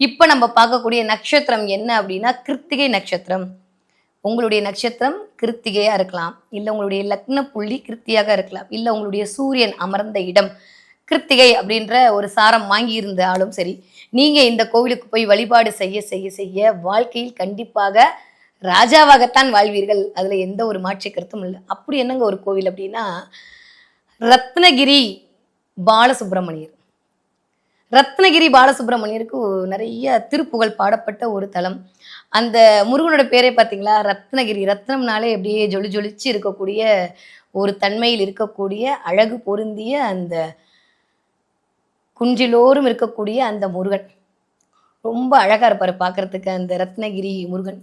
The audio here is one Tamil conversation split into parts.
இப்போ நம்ம பார்க்கக்கூடிய நட்சத்திரம் என்ன அப்படின்னா கிருத்திகை நட்சத்திரம். உங்களுடைய நட்சத்திரம் கிருத்திகையா இருக்கலாம். இல்லை உங்களுடைய லக்ன புள்ளி கிருத்தியாக இருக்கலாம். இல்லை உங்களுடைய சூரியன் அமர்ந்த இடம். கிருத்திகை அப்படின்ற ஒரு சாரம் வாங்கி இருந்தாலும் சரி நீங்க இந்த கோவிலுக்கு போய் வழிபாடு செய்ய செய்ய செய்ய வாழ்க்கையில் கண்டிப்பாக ராஜாவாகத்தான் வாழ்வீர்கள். அதுல எந்த ஒரு மாற்று கருத்தும் இல்லை. அப்படி என்னங்க ஒரு கோவில் அப்படின்னா ரத்னகிரி பாலசுப்ரமணியர். ரத்னகிரி பாலசுப்ரமணியருக்கு நிறைய திருப்புகழ் பாடப்பட்ட ஒரு தலம். அந்த முருகனோட பேரே பார்த்தீங்களா ரத்னகிரி. ரத்னம்னாலே அப்படியே ஜொலி ஜொலிச்சு இருக்கக்கூடிய ஒரு தன்மையில் இருக்கக்கூடிய அழகு பொருந்திய அந்த குன்றிலோரும் இருக்கக்கூடிய அந்த முருகன். ரொம்ப அழகாக இருப்பார் பார்க்கறதுக்கு அந்த ரத்னகிரி முருகன்.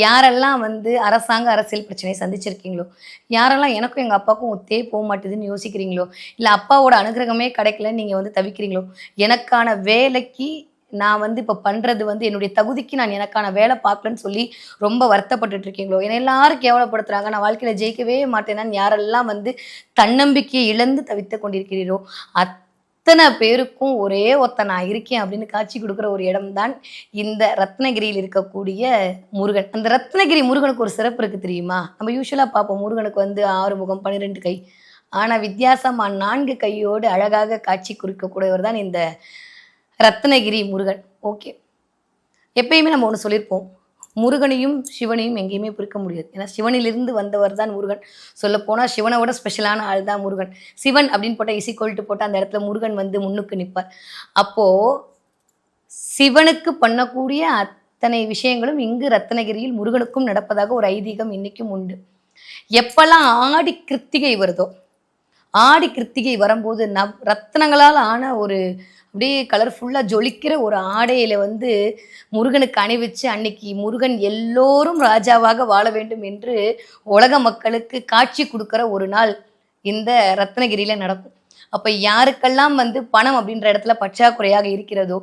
யாரெல்லாம் வந்து அரசாங்க அரசியல் பிரச்சனையை சந்திச்சிருக்கீங்களோ யாரெல்லாம் எனக்கும் எங்கள் அப்பாவுக்கும் ஒத்தே போக மாட்டேதுன்னு யோசிக்கிறீங்களோ இல்லை அப்பாவோட அனுகிரகமே கிடைக்கல நீங்கள் வந்து தவிக்கிறீங்களோ எனக்கான வேலைக்கு நான் வந்து இப்போ பண்ணுறது வந்து என்னுடைய தகுதிக்கு நான் எனக்கான வேலை பார்க்கலன்னு சொல்லி ரொம்ப வருத்தப்பட்டுட்டு இருக்கீங்களோ என்னை எல்லாரும் கேவலப்படுத்துகிறாங்க நான் வாழ்க்கையில் ஜெயிக்கவே மாட்டேனான்னு யாரெல்லாம் வந்து தன்னம்பிக்கையை இழந்து தவித்து கொண்டிருக்கிறீரோ அத் அத்தனை பேருக்கும் ஒரே ஒத்த நான் இருக்கேன் அப்படின்னு காட்சி கொடுக்குற ஒரு இடம்தான் இந்த ரத்னகிரியில் இருக்கக்கூடிய முருகன். அந்த ரத்னகிரி முருகனுக்கு ஒரு சிறப்பு இருக்குது தெரியுமா? நம்ம யூஸ்வலாக பார்ப்போம். முருகனுக்கு வந்து ஆறு முகம் பன்னிரெண்டு கை. ஆனால் வித்தியாசமா நான்கு கையோடு அழகாக காட்சி குறிக்கக்கூடியவர் தான் இந்த ரத்னகிரி முருகன். ஓகே எப்பயுமே நம்ம ஒன்று சொல்லியிருப்போம் முருகனையும் சிவனையும் எங்கேயுமே பிரிக்க முடியாது. ஏன்னா சிவனிலிருந்து வந்தவர் தான் முருகன். சொல்லப்போனால் சிவனை விட ஸ்பெஷலான ஆள் தான் முருகன். சிவன் அப்படின்னு போட்டால் இசி கொல்ட்டு போட்டால் அந்த இடத்துல முருகன் வந்து முன்னுக்கு நிற்பார் அப்போது சிவனுக்கு பண்ணக்கூடிய அத்தனை விஷயங்களும் இங்கு ரத்னகிரியில் முருகனுக்கும் நடப்பதாக ஒரு ஐதீகம் இன்னைக்கும் உண்டு. எப்பெல்லாம் ஆடி கிருத்திகை வருதோ ஆடி கிருத்திகை வரும்போது நவ் ரத்னங்களால் ஆன ஒரு அப்படியே கலர்ஃபுல்லாக ஜொலிக்கிற ஒரு ஆடையில வந்து முருகனுக்கு அணிவிச்சு அன்னைக்கு முருகன் எல்லோரும் ராஜாவாக வாழ வேண்டும் என்று உலக மக்களுக்கு காட்சி கொடுக்குற ஒரு நாள் இந்த ரத்னகிரியில நடக்கும். அப்ப யாருக்கெல்லாம் வந்து பணம் அப்படின்ற இடத்துல பற்றாக்குறையாக இருக்கிறதோ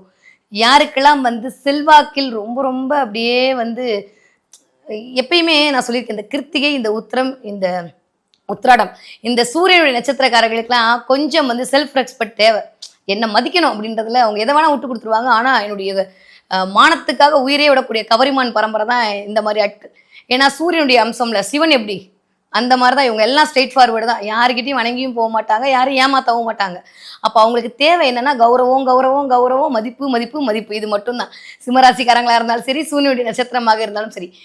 யாருக்கெல்லாம் வந்து செல்வாக்கில் ரொம்ப ரொம்ப அப்படியே வந்து எப்பயுமே நான் சொல்லியிருக்கேன் இந்த கிருத்திகை இந்த உத்திரம் இந்த உத்ராடம் இந்த சூரியனுடைய நட்சத்திரக்காரர்களுக்கெல்லாம் கொஞ்சம் வந்து செல்ஃப் ரெஸ்பெக்ட் தேவை. என்னை மதிக்கணும் அப்படின்றதுல அவங்க எதை வேணா விட்டு கொடுத்துருவாங்க. ஆனா என்னுடைய மானத்துக்காக உயிரே விடக்கூடிய கவரிமான் பரம்பரை தான் இந்த மாதிரி ஆட்கள் ஏன்னா சூரியனுடைய அம்சம்ல சிவன் எப்படி? அந்த மாதிரி தான் இவங்க எல்லாம் ஸ்ட்ரெயிட் ஃபார்வேர்டு தான். யாருக்கிட்டையும் வணங்கியும் போக மாட்டாங்க யாரும் ஏமாத்தவும் மாட்டாங்க. அப்போ அவங்களுக்கு தேவை என்னன்னா கௌரவம் கௌரவம் கௌரவம் மதிப்பு மதிப்பு மதிப்பு. இது மட்டும்தான். சிம்மராசிக்காரங்களா இருந்தாலும் சரி சூரியனுடைய நட்சத்திரமாக இருந்தாலும் சரி.